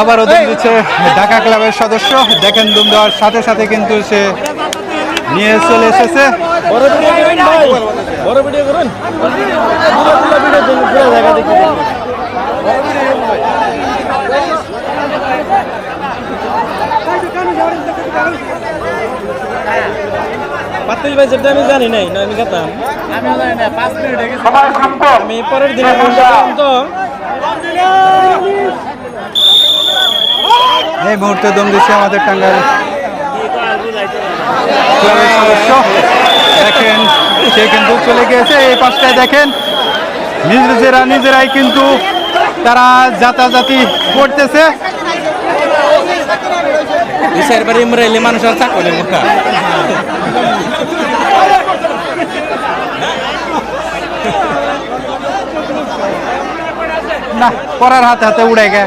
আবারও দম দিচ্ছে ঢাকা ক্লাবের সদস্য। দেখেন দুম দেওয়ার সাথে সাথে কিন্তু সে নিয়ে চলে এসেছে। বড় ভিডিও বড় ভিডিও করুন পুরো পুরো ভিডিও দিন জায়গা দেখি পাতিল ভাই যেটা আমি জানি নাই না আমি খেতাম। আমি পরের দিনে তো এই মুহূর্তে দম দিচ্ছে আমাদের টাঙ্গাইল। ক্লাবের সদস্য। দেখেন সে কিন্তু চলে গিয়েছে। এই পাশটায় দেখেন নিজেরা নিজেরাই কিন্তু তারা যাতাযাতি করতেছে। দেশের বাড়ি মরাইলে মানুষ আর চাকরি মোটা না পরার হাতে হাতে উড়ে গে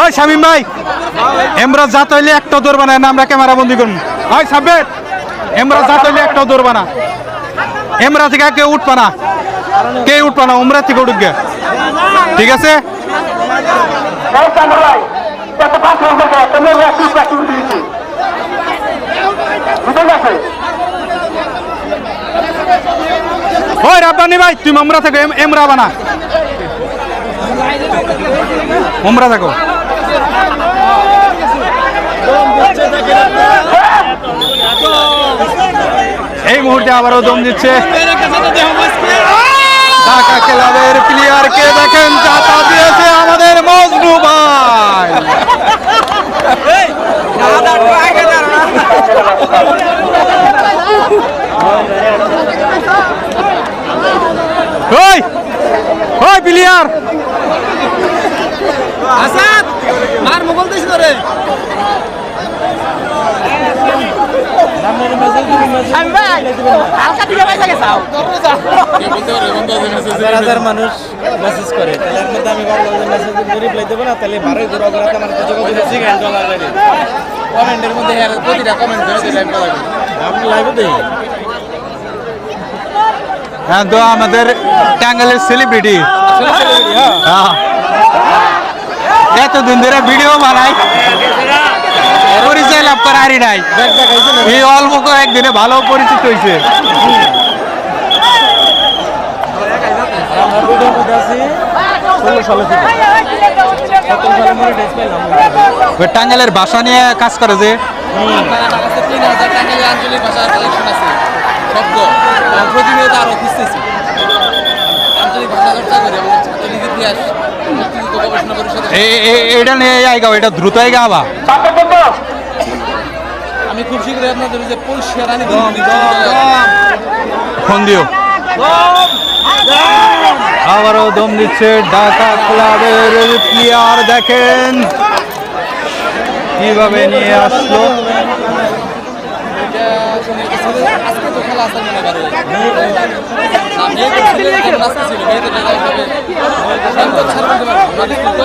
ওই শামিম ভাই এমরা যা তৈলে একটা দৌড় বানায় না, আমরা ক্যামেরা বন্দি করুন ওই সাবের এমরা যা তৈলে একটা দৌড় বানা। এমরা থেকে কেউ উঠবা না। কে উঠবা না, উমরা থেকে উঠুক গে। ঠিক আছে? ওই রাব্বানি ভাই, তুমি উমরা থাকো এম- এমরা বানা। উমরা থাকো। এই মুহূর্তে আবারও দম দিচ্ছে। ঢাকা ক্লাবের প্লেয়ারকে দেখেন চাতা দিয়েছে আমাদের মজনু ভাই। প্লেয়ার আসাদ, মার মোগল দিস ধরে হাজার হাজার মানুষ মেসেজ করে। তাহলে এর মধ্যে আমি ভাবলাম যে মেসেজ রিপ্লাই দেবো না তাহলে বারোই ঘুরা ঘুরা আমার তো যোগাযোগ আছে গান ডলার কমেন্টের মধ্যে হ্যাঁ প্রতিটা কমেন্ট করে দিলাম আপনি লাইভে দেই হ্যাঁ তো আমাদের টাঙ্গালের সেলিব্রিটি হ্যাঁ। এতদিন ধরে ভিডিও বানাই। পরিচয় লাভ করারই নাই। এই অল্প কয়েকদিনে ভালো পরিচিত হয়েছে টাঙ্গালের ভাষা নিয়ে কাজ করে যে। প্রতিনিয়ত আরও খুঁজতেছি আঞ্চলিক ভাষা চর্চা করি ইতিহাস গবেষণা এটা নিয়ে আইগাও এটা দ্রুত আইগাবা আমি খুব শীঘ্রই আপনাদের যে পরিষ্কার আনি ফোন দিও। আবারও দম দিচ্ছে ঢাকা ক্লাবের প্লেয়ার দেখেন। কীভাবে নিয়ে আসলো? আজকে তো খেলা আছে মনে করো না, মেয়েদের ছেলে এখন আজকে ছিল মেয়েদের খেলা হবে শান্ত ছাড় করতে পারব না দেখি তো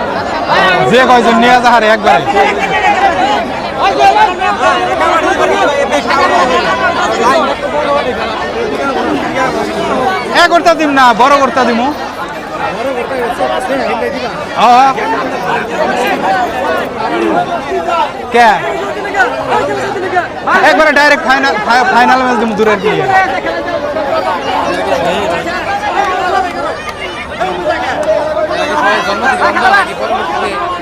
যে কয়জন নিয়ে যাহারে একবারে। এ করতে দিম না, বড় করতে দিমু। কে? একবারে ডাইরেক্ট ফাইনাল ফাইনাল ম্যাচ দিমু দূরের প্লেয়ার জন্ম থেকে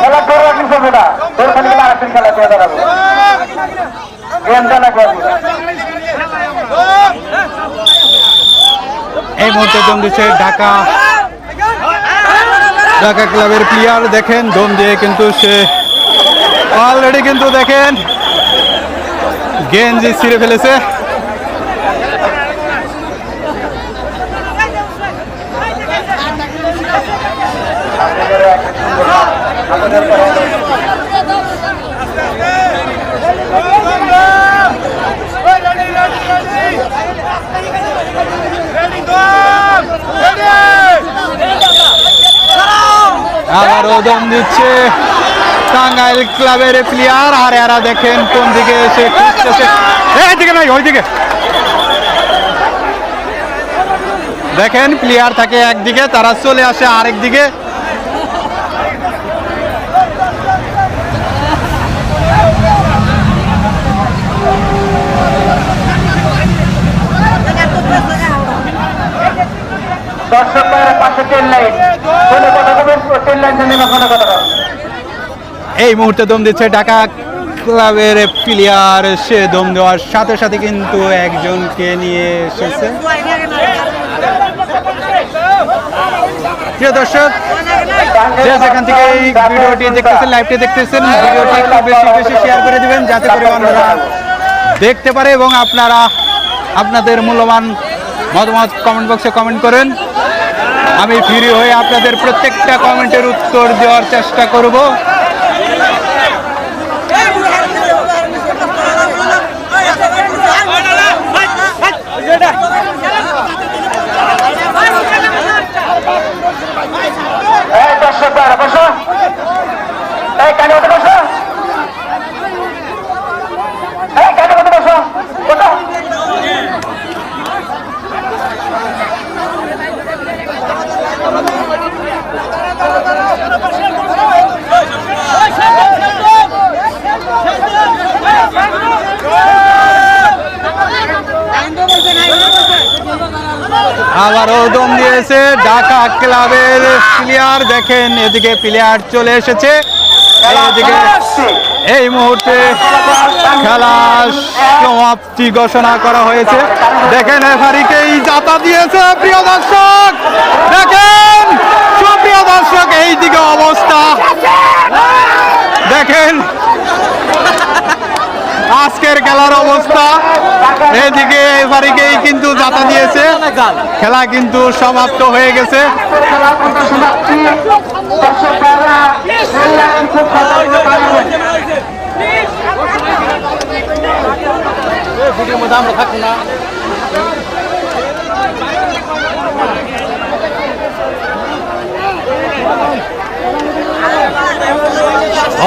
খেলা করবার কিছু খেলা দাঁড়াবো গেম খেলা করব। এই মুহূর্তে দম দিচ্ছে ঢাকা। ঢাকা ক্লাবের প্লেয়ার দেখেন, দম দিয়ে কিন্তু সে অলরেডি কিন্তু দেখেন, গেঞ্জি ছিঁড়ে ফেলেছে। আবারও দম দিচ্ছে টাঙ্গাইল ক্লাবের প্লেয়ার আর এরা দেখেন কোন দিকে এসে খুঁজতেছে। এইদিকে নাই ওইদিকে দেখেন প্লেয়ার থাকে একদিকে, তারা চলে আসে আরেক দিকে। দর্শক পাশে লাইন। লাইন কোনো কথা এই মুহূর্তে দম দিচ্ছে ঢাকা ক্লাবের প্লেয়ার, সে দম দেওয়ার সাথে সাথে কিন্তু একজনকে নিয়ে এসেছে। প্রিয় দর্শক, যে থেকে এই ভিডিওটি দেখতেছেন লাইভটি দেখতেছেন, ভিডিওটি একটু বেশি বেশি শেয়ার করে দিবেন, যাতে করে অন্যরা দেখতে পারে এবং আপনারা আপনাদের মূল্যবান মতামত কমেন্ট বক্সে কমেন্ট করেন। আমি ফ্রি হয়ে আপনাদের প্রত্যেকটা কমেন্টের উত্তর দেওয়ার চেষ্টা করব। এই দর্শক এই কানে মতো বসো এই কানে মতো বসো বসো আবারও দিয়েছে ঢাকা ক্লাবের প্লেয়ার দেখেন, এদিকে প্লেয়ার চলে এসেছে। এই মুহূর্তে খেলা সমাপ্তি ঘোষণা করা হয়েছে। দেখেন এফারিকেই যাতা দিয়েছে, প্রিয় দর্শক। দেখেন, সুপ্রিয় দর্শক এই দিকে অবস্থা। দেখেন আজকের খেলার অবস্থা। এদিকে এবারেকেই কিন্তু যাতা দিয়েছে। খেলা কিন্তু সমাপ্ত হয়ে গেছে।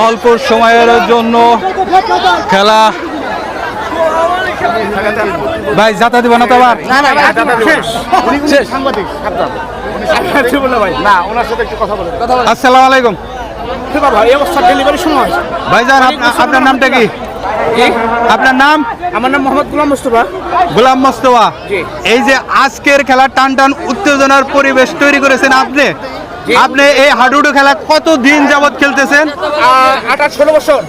অল্প সময়ের জন্য খেলা। ভাই যাতা দিব না তো আবার? আসসালামু আলাইকুম। ভাইজান আপনার নামটা কি? আপনার নাম? আমার নাম মোহাম্মদ গুলাম মুস্তফা। গোলাম মোস্তফা। এই যে আজকের খেলা টান টান উত্তেজনার পরিবেশ তৈরি করেছেন আপনি। আপনি এই হাডুডু খেলা কত দিন যাবত খেলতেছেন আঠাশ ষোলো বছর।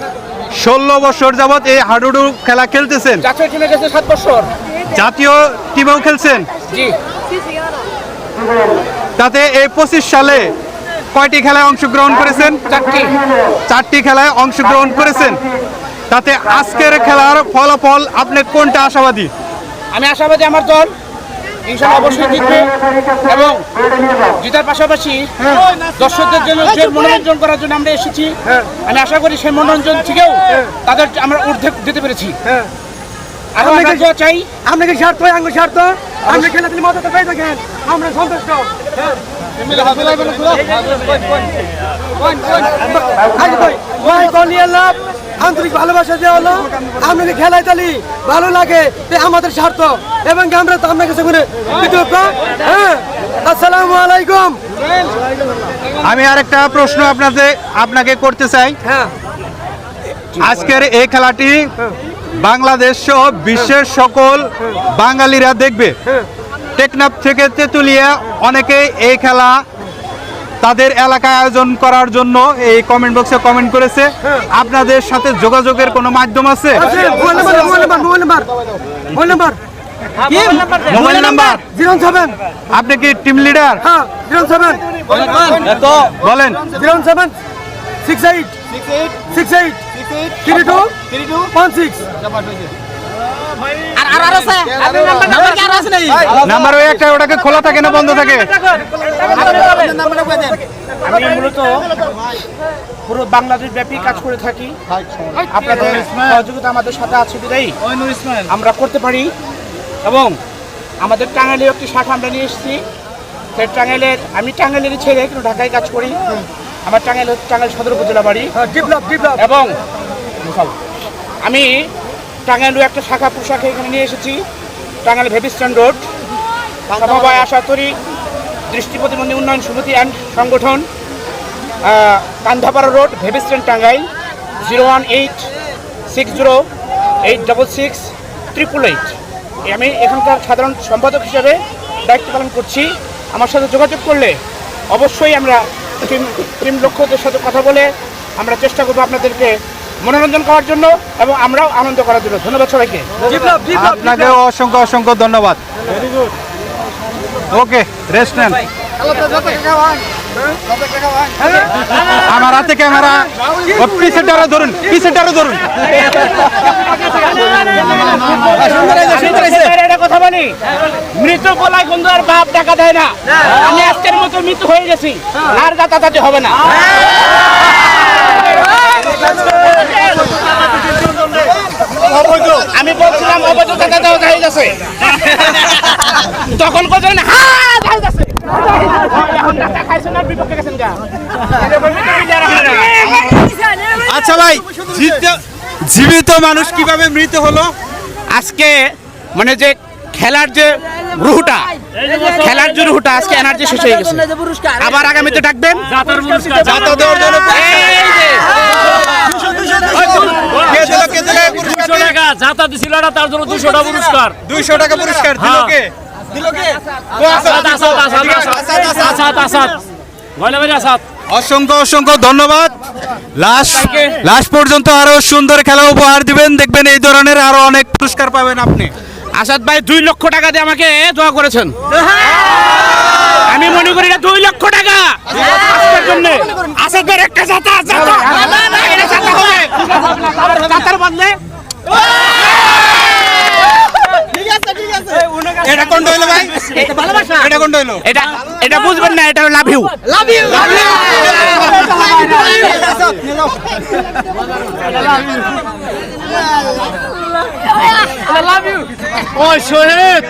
ষোলো বছর যাবত এই হাডুডু খেলা খেলতেছেন। জাতীয় টিমে গেছে সাত বছর। জাতীয় টিমেও খেলছেন? জি। তাতে এই পঁচিশ সালে কয়টি খেলায় অংশগ্রহণ করেছেন? চারটি। চারটি খেলায় অংশগ্রহণ করেছেন। তাতে আজকের খেলার ফলাফল আপনি কোনটা আশাবাদী? আমি আশাবাদী আমার দল ইনশাল্লাহ অবশ্যই জিতবে এবং জিতার পাশাপাশি দর্শকদের জন্য যে মনোরঞ্জন করার জন্য আমরা এসেছি আমি আশা করি সেই মনোরঞ্জন থেকেও তাদের আমরা ঊর্ধ্বে দিতে পেরেছি আমরা চাই আপনাকে স্বার্থ আঙ্গ স্বার্থ আপনি খেলা তিনি মতো পেয়ে দেখেন আমরা সন্তুষ্ট আজ ভাই কলিয়া লাভ আন্তরিক ভালোবাসা দেওয়া হলো। আপনাকে খেলায় তালি ভালো লাগে আমাদের স্বার্থ এবং আমরা তো আপনার কাছে করে হ্যাঁ? আসসালামু আলাইকুম। আমি আরেকটা প্রশ্ন আপনাদের আপনাকে করতে চাই। হ্যাঁ। আজকের এই খেলাটি বাংলাদেশ সহ বিশ্বের সকল বাঙালিরা দেখবে। টেকনাফ থেকে তেতুলিয়া অনেকে এই খেলা তাদের এলাকায় আয়োজন করার জন্য এই কমেন্ট বক্সে কমেন্ট করেছে। আপনাদের সাথে যোগাযোগের কোনো মাধ্যম আছে? Mobile number zero seven. আপনি কি টিম লিডার হ্যাঁ জিরো সেভেন। বলেন। Zero seven six eight six eight three two one six number ওই একটা ওটাকে খোলা থাকে না বন্ধ থাকে? আমি মূলত পুরো বাংলাদেশ ব্যাপী কাজ করে থাকি। আপনাদের সহযোগিতা আমাদের সাথে আছে বিদায়ী। আমরা করতে পারি। এবং আমাদের টাঙ্গাইলে একটি শাখা আমরা নিয়ে এসেছি। সেই টাঙ্গাইলের আমি টাঙ্গাইলেরই ছেড়ে কিন্তু ঢাকায় কাজ করি। আমার টাঙ্গাইল হচ্ছে টাঙ্গাইল সদর উপজেলা বাড়ি। ডিভলপ এবং আমি টাঙ্গাইলও একটা শাখা পোশাক এখানে নিয়ে এসেছি। টাঙ্গাইল ভেবিস্টান রোড। সমবায় আশা করি দৃষ্টি প্রতিবন্ধী উন্নয়ন সমিতি অ্যান্ড সংগঠন Kandhapara road ভেবিস্টান Tangail, zero one eight six zero eight double six triple eight. আমি এখানকার সাধারণ সম্পাদক হিসাবে দায়িত্ব পালন করছি। আমার সাথে যোগাযোগ করলে অবশ্যই আমরা টিম টিম লক্ষ্যদের সাথে কথা বলে আমরা চেষ্টা করব আপনাদেরকে মনোরঞ্জন করার জন্য এবং আমরাও আনন্দ করার জন্য। ধন্যবাদ সবাইকে। আপনাকে অসংখ্য অসংখ্য ধন্যবাদ। ওকে রেস্ট নেন। আমার হাতে ক্যামেরা পিছেরটারে ধরুন পিছেরটারে ধরুন। কথা বলি মৃত গলায় কিন্তু আর বাপ টাকা দেয় না। আমি আজকের মতো মৃত হয়ে গেছি। আর দাতাতে হবে না। আমি বলছিলাম অবৈধ টাকা দেওয়া হয়ে গেছে তখন কোথায় না হ্যাঁ গেছে এখন টাকা খাইছেন আর বিপক্ষে গেছেন গা এরকম মৃত বিলিয়ার আপনারা। আচ্ছা ভাই জীবিত- জীবিত মানুষ কীভাবে মৃত হলো? আজকে মানে যে খেলার যে রুহুটা খেলার যে রুহুটা আজকে এনার্জি শেষ হয়ে গেছে। আবার আগামীতে ডাকবেন জাতা দেওয়ার জন্য এই যে, কে দিল কে দিল এই পুরস্কার? দুশো টাকা যাতা দিছিল না তার জন্য দুশো টাকা পুরস্কার। 200 টাকা পুরস্কার দিল হ্যাঁ। কে? ও আসাদ, আসাদ আসাদ আসাদ আসাদ আসাদ ভাই আসাদ অসংখ্য অসংখ্য ধন্যবাদ। লাস্ট লাস্ট পর্যন্ত আরও সুন্দর খেলা উপহার দিবেন। দেখবেন এই ধরনের আরও অনেক পুরস্কার পাবেন আপনি। আসাদ ভাই দুই লক্ষ টাকা দিয়ে আমাকে দোয়া করেছেন। আমি মনে করি না দুই লক্ষ টাকা আজকের জন্য আসাদ ভাই একটা জাতা জাতা এটা জাতা হবে জাতার বদলে এটা কোন হইল ভাই হইল? এটা এটা বুঝবেন না এটা লাভ ইউ। ও শহীদ